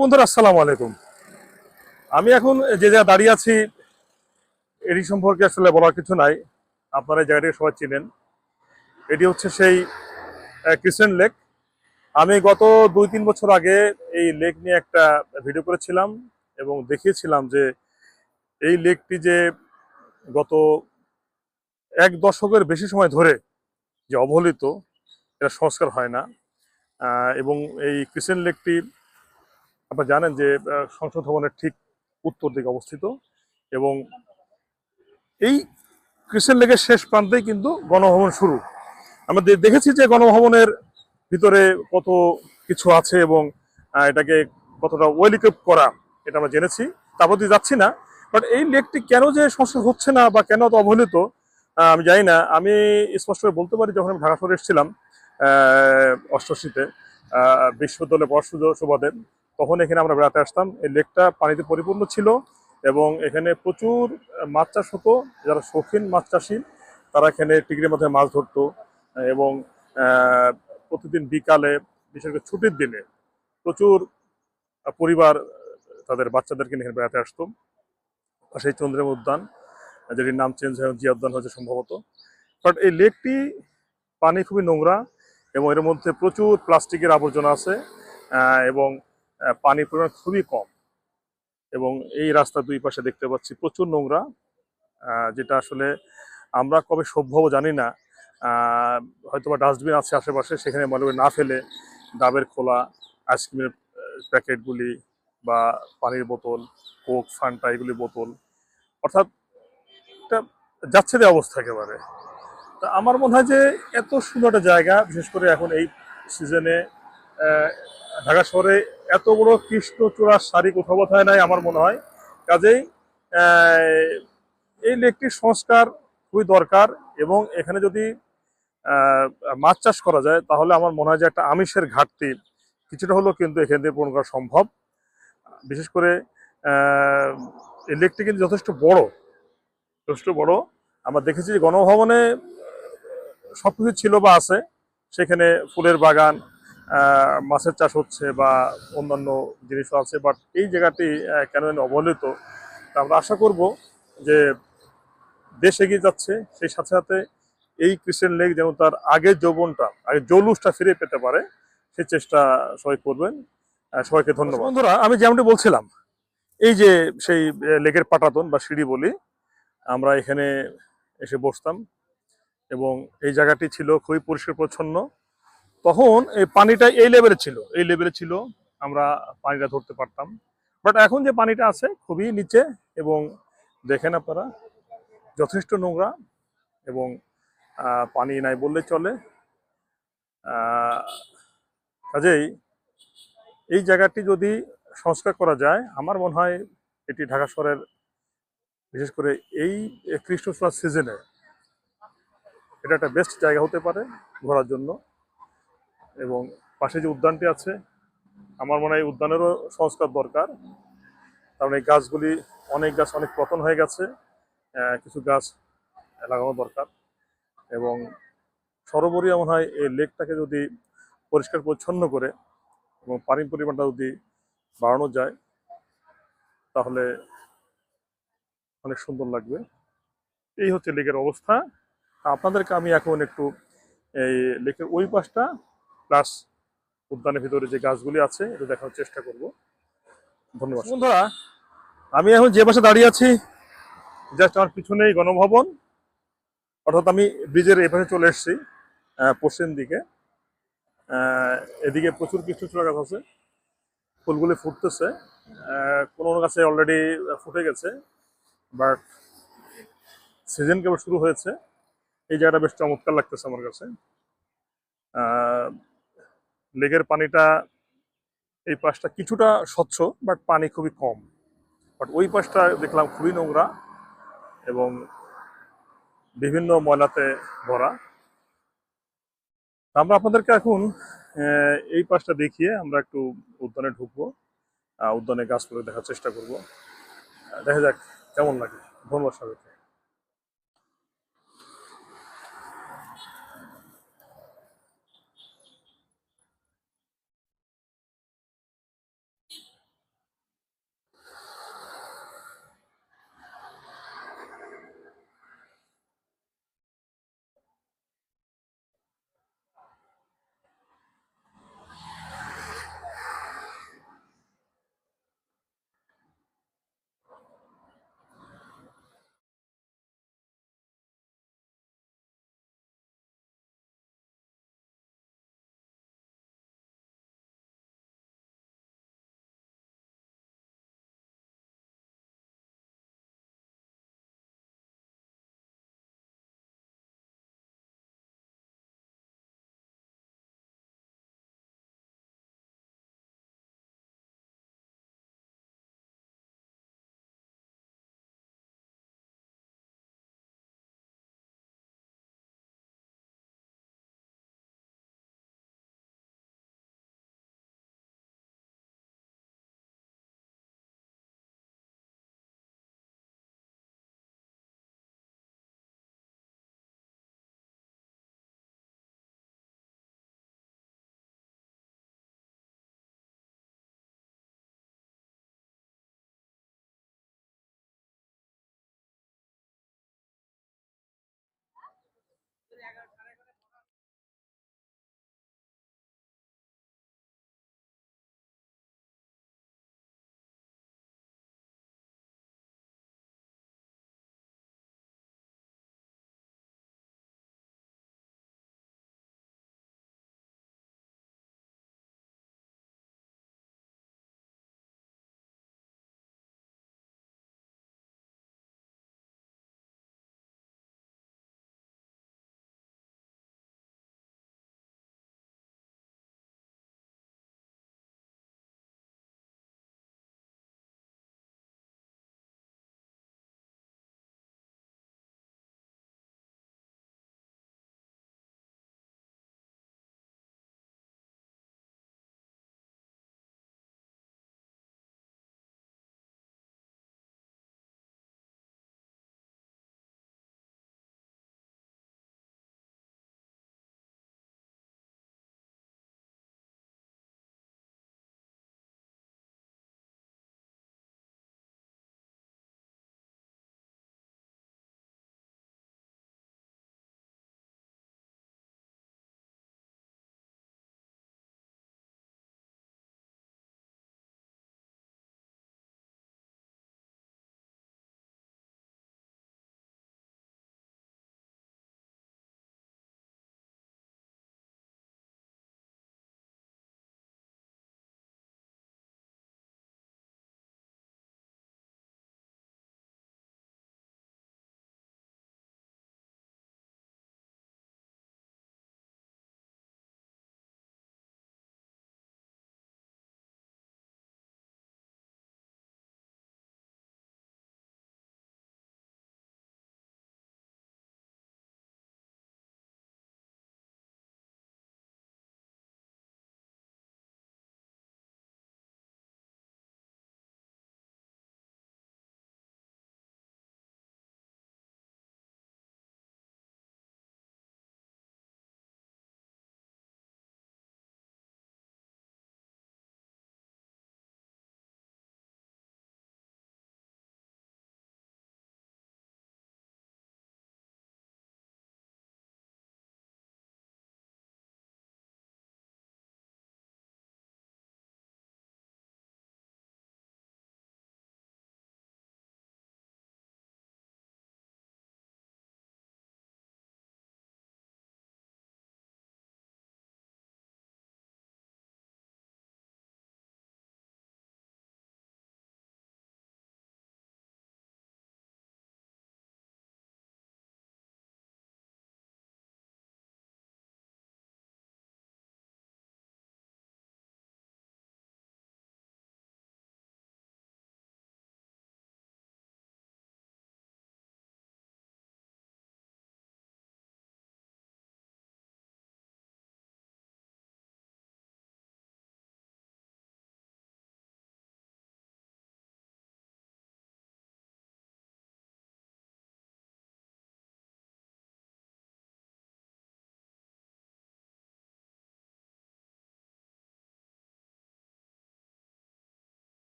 বন্ধুরা, আসসালামু আলাইকুম। আমি এখন যে জায়গায় দাঁড়িয়ে আছি, এটি সম্পর্কে আসলে বলার কিছু নাই। আপনারা এই জায়গাটিকে সবাই চিনেন। এটি হচ্ছে সেই ক্রিসেন্ট লেক আমি গত দুই তিন বছর আগে এই লেক নিয়ে একটা ভিডিও করেছিলাম এবং দেখিয়েছিলাম যে এই লেকটি যে গত এক দশকের বেশি সময় ধরে যে অবহেলিত, এটা সংস্কার হয় না। এবং এই ক্রিসেন্ট লেকটি আপনারা জানেন যে সংসদ ভবনের ঠিক উত্তর দিকে অবস্থিত এবং এই ক্রিসেন্ট লেকের শেষ প্রান্তেই কিন্তু গণভবন শুরু। আমরা দেখেছি যে গণভবনের ভিতরে কত কিছু আছে এবং এটাকে কতটা ওয়েল ইকুইপ করা এটা আমরা জেনেছি। তারপর দিয়ে যাচ্ছি না বাট এই লেকটি কেন যে সংস্কার হচ্ছে না বা কেন এত অবহেলিত আমি জানি না। আমি স্পষ্টভাবে বলতে পারি যখন আমি ঢাকা শহরে এসেছিলাম আহ, বিশ্ববিদ্যালয়ে পড়ার সুবাদে তখন এখানে আমরা বেড়াতে আসতাম। এই লেকটা পানিতে পরিপূর্ণ ছিল এবং এখানে প্রচুর মাছ চাষ হতো। যারা শৌখিন মাছ চাষি, তারা এখানে টিগরির মধ্যে মাছ ধরতো এবং প্রতিদিন বিকালে, বিশেষ করে ছুটির দিনে প্রচুর পরিবার তাদের বাচ্চাদেরকে নিয়ে বেড়াতে আসতো। সেই চন্দ্রেম উদ্যান, যেটির নাম চেঞ্জ হয়ে জিয়া উদ্যান হয়েছে সম্ভবত। বাট এই লেকটি পানি খুবই নোংরা এবং এর মধ্যে প্রচুর প্লাস্টিকের আবর্জনা আছে এবং পানির পরিমাণ খুবই কম। এবং এই রাস্তার দুই পাশে দেখতে পাচ্ছি প্রচুর নোংরা যেটা আসলে আমরা কবে সভ্য জানি না। আহ, হয়তোবা ডাস্টবিন আছে আশেপাশে সেখানে মনে না ফেলে ডাবের খোলা আইসক্রিমের প্যাকেটগুলি বা পানির বোতল কোক ফান্টা এগুলি বোতল। অর্থাৎ একটা যাচ্ছে অবস্থা একেবারে। তা আমার মনে হয় যে এত সুন্দর একটা জায়গা বিশেষ করে এখন এই সিজনে ঢাকা শহরে এত বড় কৃষ্ণচূড়ার শাড়ি কোথাও বোধহয় নাই আমার মনে হয়। কাজেই এই লেকটির সংস্কার খুবই দরকার এবং এখানে যদি মাছ চাষ করা যায়, তাহলে আমার মনে হয় যে একটা আমিষের ঘাটতি কিছুটা হলেও কিন্তু এখান থেকে পূরণ করা সম্ভব। বিশেষ করে এই লেকটি কিন্তু যথেষ্ট বড়। যথেষ্ট বড়। আমরা দেখেছি যে গণভবনে সবকিছু ছিল বা আছে। সেখানে ফুলের বাগান মাছের চাষ হচ্ছে বা অন্যান্য জিনিসও আছে বাট এই জায়গাটি কেন অবহেলিত। আমরা আশা করব যে দেশ এগিয়ে যাচ্ছে, সেই সাথে সাথে এই ক্রিস্টিয়ান লেগ যেন তার আগের যৌবনটা আগে জৌলুসটা ফিরে পেতে পারে, সেই চেষ্টা সবাই করবেন। সবাইকে ধন্যবাদ। বন্ধুরা, আমি যেমনটি বলছিলাম, এই যে সেই লেকের পাটাতন বা সিঁড়ি বলি, আমরা এখানে এসে বসতাম এবং এই জায়গাটি ছিল খুবই পরিষ্কার পরিচ্ছন্ন তখন এই পানিটা এই লেভেলে ছিল। এই লেভেলে ছিল, আমরা পানিটা ধরতে পারতাম। বাট এখন যে পানিটা আছে, খুবই নিচে এবং দেখেন আপনারা, যথেষ্ট নোংরা এবং পানি নাই বললে চলে। কাজেই এই জায়গাটি যদি সংস্কার করা যায়, আমার মনে হয় এটি ঢাকা শহরের বিশেষ করে এই কৃষ্ণচূড়া সিজনে এটা একটা বেস্ট জায়গা হতে পারে ঘোরার জন্য। এবং পাশে যে উদ্যানটি আছে, আমার মনে হয় উদ্যানেরও সংস্কার দরকার। কারণ এই গাছগুলি অনেক গাছ অনেক পতন হয়ে গেছে কিছু গাছ লাগানো দরকার এবং সর্বোপরি মনে হয় এই লেকটাকে যদি পরিষ্কার পরিচ্ছন্ন করে এবং পানির পরিমাণটা যদি বাড়ানো যায়, তাহলে অনেক সুন্দর লাগবে। এই হচ্ছে লেকের অবস্থা। আপনাদেরকে আমি এখন একটু এই লেকের ওই পাশটা প্লাস উদ্যানের ভিতরে যে গাছগুলি আছে, এটা দেখার চেষ্টা করব। ধন্যবাদ। বন্ধুরা, আমি এখন যে পাশে দাঁড়িয়ে আছি জাস্ট আমার পিছনেই গণভবন। অর্থাৎ আমি ব্রিজের এই পাশে চলে এসেছি পশ্চিম দিকে। এদিকে প্রচুর কৃষ্ণচূড়া গাছ আছে, ফুলগুলি ফুটতেছে। কোনো কোনো গাছে অলরেডি ফুটে গেছে বাট সিজন কেবল শুরু হয়েছে। এই জায়গাটা বেশ চমৎকার লাগতেছে আমার কাছে। লেকের পানিটা এই পাশটা কিছুটা স্বচ্ছ বাট পানি খুবই কম। বাট ওই পাশটা দেখলাম খুবই নোংরা এবং বিভিন্ন ময়লাতে ভরা। আমরা আপনাদেরকে এখন এই পাশটা দেখিয়ে আমরা একটু উদ্যানে ঢুকবো। উদ্যানে গাছগুলো দেখার চেষ্টা করব। দেখা যাক, কেমন লাগে। ধন্যবাদ সবাইকে।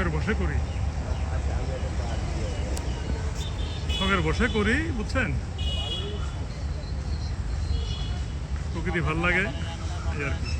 শখের বসে করি। শখের বসে করি বুঝছেন? প্রকৃতি ভালো লাগে এই আর কি।